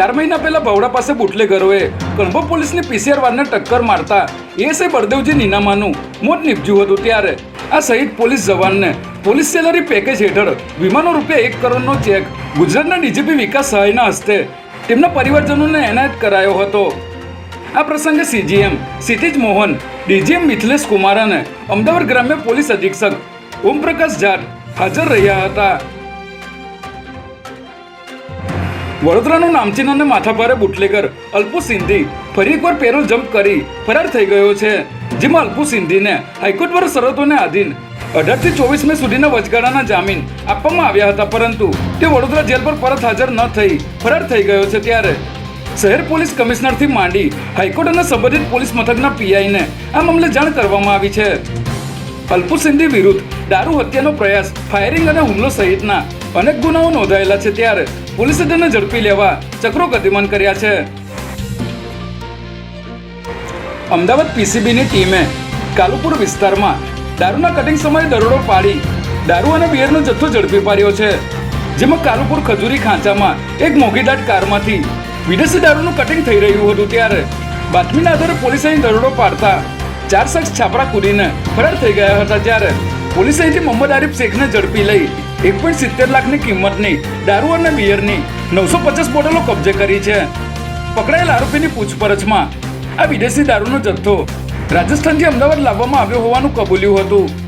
ચાર મહિના પહેલા ભવડા પાસે બુટલેગરોએ કણભો પોલીસની પીસીઆર વાનને ટક્કર મારતા એએસઆઈ બળદેવજી નીનામાનું મોત નીપજ્યું હતું ત્યારે. આ શહીદ પોલીસ જવાનને પોલીસ સેલરી પેકેજ હેઠળ વીમાનો રૂપિયા એક કરોડનો ચેક ગુજરાતના ડીજીપી વિકાસ સહાયના હસ્તે તેમના પરિવારજનોને એનાયત કરાયો હતો. આ પ્રસંગે સીજીએમ સીતિજ મોહન, ડીજીએમ મિથિલેશ કુમાર અને અમદાવાદ ગ્રામ્ય પોલીસ અધિક્ષક ઓમપ્રકાશ જાટ હાજર રહ્યા હતા. વડોદરાનો નામચીન અને માથાભારે બુટલેગર અલ્પુ સિંધી ફરી એકવાર પેરોલ જમ્પ કરી ફરાર થઈ ગયો છે. જેમાં અલ્પુ સિંધીને હાઈકોર્ટ દ્વારા શરતોને આધીન અઢારથી ચોવીસ મે સુધીના વચગાળાના જામીન આપવામાં આવ્યા હતા, પરંતુ તે વડોદરા જેલ પર પરત હાજર ન થઈ, ફરાર થઈ ગયો છે ત્યારે. શહેર પોલીસ કમિશનરથી માંડી હાઈકોર્ટ અને સંબંધિત પોલીસ મથકના પીઆઈને આ મામલે જાણ કરવામાં આવી છે. અલ્પુ સિંધી વિરુદ્ધ દારૂ હત્યાનો પ્રયાસ ફાયરિંગ અને હુમલો સહિતના અનેક ગુનાઓ નોંધાયેલા છે ત્યારે પોલીસે તેને ઝડપી લેવા ચક્રો ગતિમાન કર્યા છે. અમદાવાદ પીસીબીની ટીમે કાલુપુર વિસ્તારમાં દારૂના કટિંગ સમયે દરોડો પાડી દારૂ અને બિયરનો જથ્થો ઝડપી પાડ્યો છે. જેમાં કાલુપુર ખજૂરી ખાંચામાં એક મોઘીદાટ કારમાંથી વિદેશી દારૂનું કટિંગ થઈ રહ્યું હતું ત્યારે બાતમીના આધારે પોલીસે દરોડો પાડતા ચાર શખ્સ છાપરા કૂદીને ફરાર થઈ ગયા હતા જ્યારે પોલીસે અહીંથી મોહમ્મદ આરિફ શેખને ઝડપી લઈ એક પોઈન્ટ સિત્તેર લાખની કિંમતની દારૂ અને બિયરની નવસો પચાસ બોટલો કબજે કરી છે. પકડાયેલ આરોપીની પૂછપરછમાં આ વિદેશી દારૂનો જથ્થો રાજસ્થાનથી અમદાવાદ લાવવામાં આવ્યો હોવાનું કબૂલ્યું હતું.